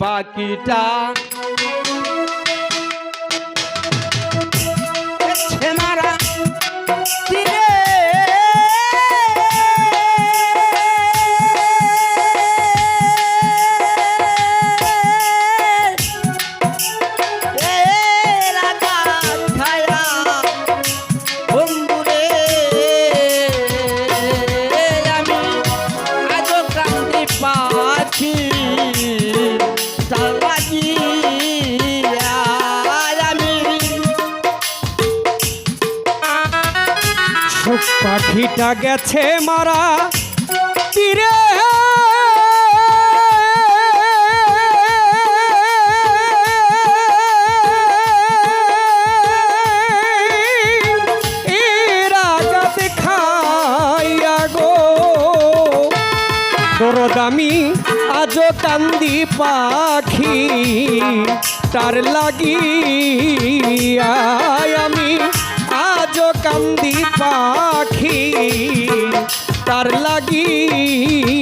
পাখিটা পাখিটা গেছে মারা। তীরে রাজা দামি আজও কান্দি পাখি তার লাগিয়া আমি কান্দি পাখি তার লাগিয়া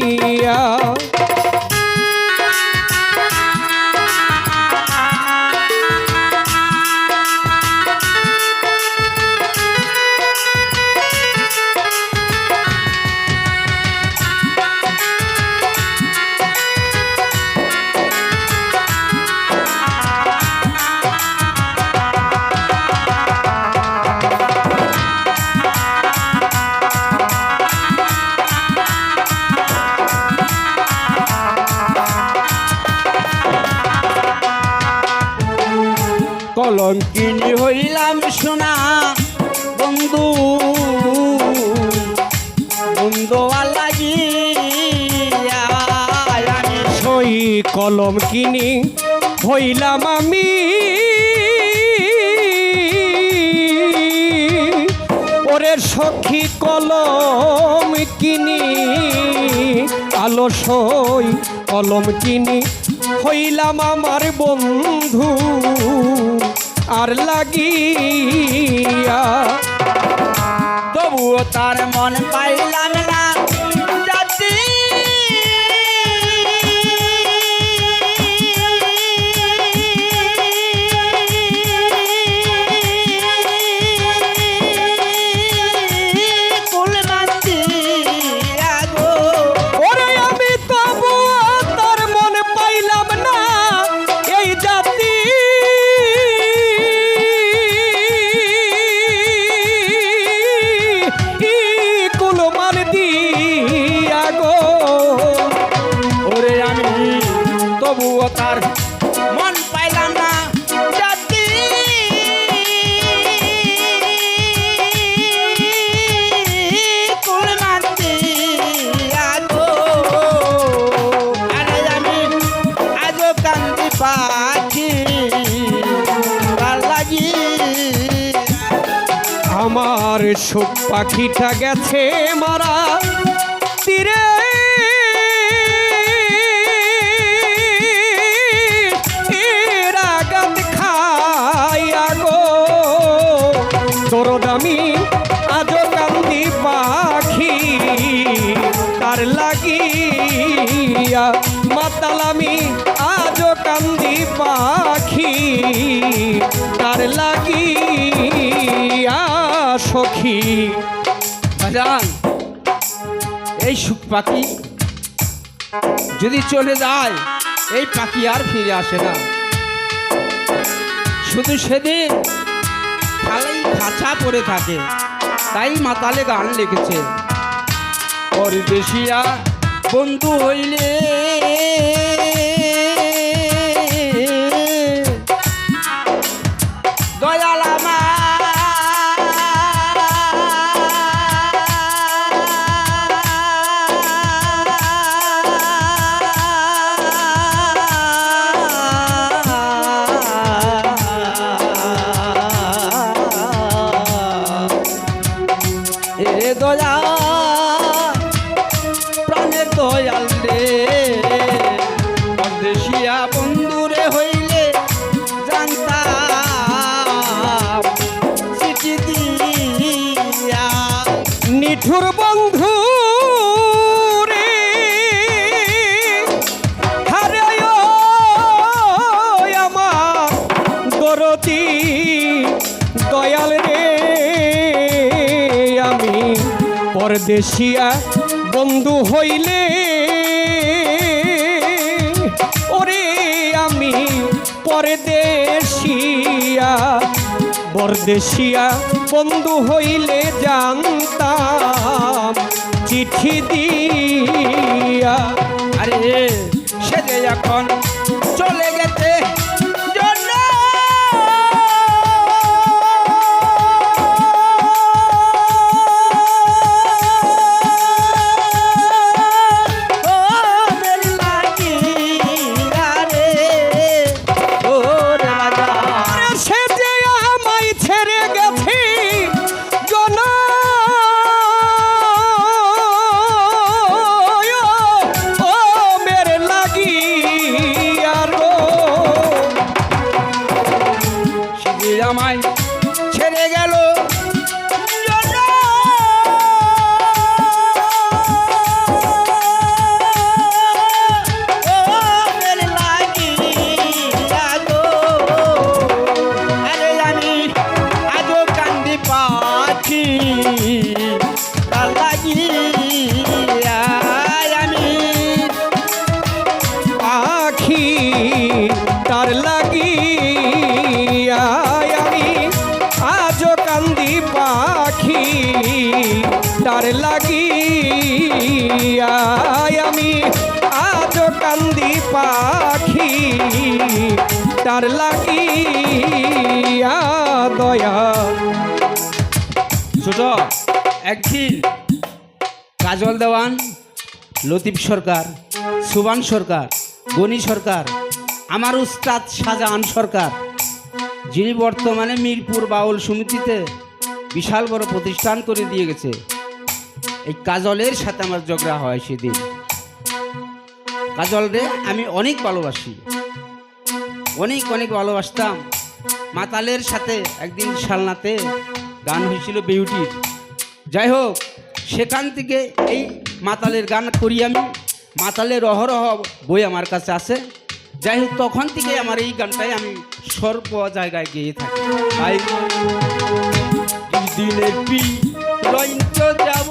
কলঙ্কিনী হইলাম সোনা। বন্ধু বন্ধু লাগিয়া সই কলম কিনি হইলাম আমি। ওরে সখী কলম কিনি আলো সই কলম কিনি হইলাম আমার বন্ধু। আর লাগিয়া তবুও তার মন পাইলাম না। আমার সুখ পাখিটা গেছে মারা তীরে। কান্দি পাখি, তার লাগিয়া মাতালামি আজও কান্দি পাখি, তার লাগিয়া সখী। এই সুখ পাখি যদি চলে যায়, এই পাখি আর ফিরে আসে না। শুধু সেদিন খালাই খাঁচা পড়ে থাকে, তাই মাতালে গান লিখেছে। পরদেশিয়া বন্ধু হইলে দয়াল আমার মধুর বন্ধু দেশিয়া আমি পরদেশিয়া বন্ধু হইলে ওরে আমি পরদেশিয়া পরদেশিয়া বন্ধু হইলে জানতাম চিঠি দিয়া। আরে সে যে এখন চলে গেছে। আমায় আমি আজও কান্দি পাখি, তার লাগি দয়া। ছোট একদিন কাজল দেওয়ান, লতিফ সরকার, সুবান সরকার, গনি সরকার, আমার উস্তাদ শাহজাহান সরকার, যিনি বর্তমানে মিরপুর বাউল সমিতিতে বিশাল বড় প্রতিষ্ঠান করে দিয়ে গেছে। এই কাজলের সাথে আমার ঝগড়া হয় সেদিন। কাজল রে, আমি অনেক ভালোবাসি। অনেক অনেক ভালোবাসতাম। মাতালের সাথে একদিন শালনাতে গান হয়েছিল বিউটির। যাই হোক, সেখান থেকে এই মাতালের গান করি আমি। মাতালের অহরহ বই আমার কাছে আছে। যাই হোক, তখন থেকে আমার এই গানটাই আমি সর্ব জায়গায় গিয়ে থাকি। যাব।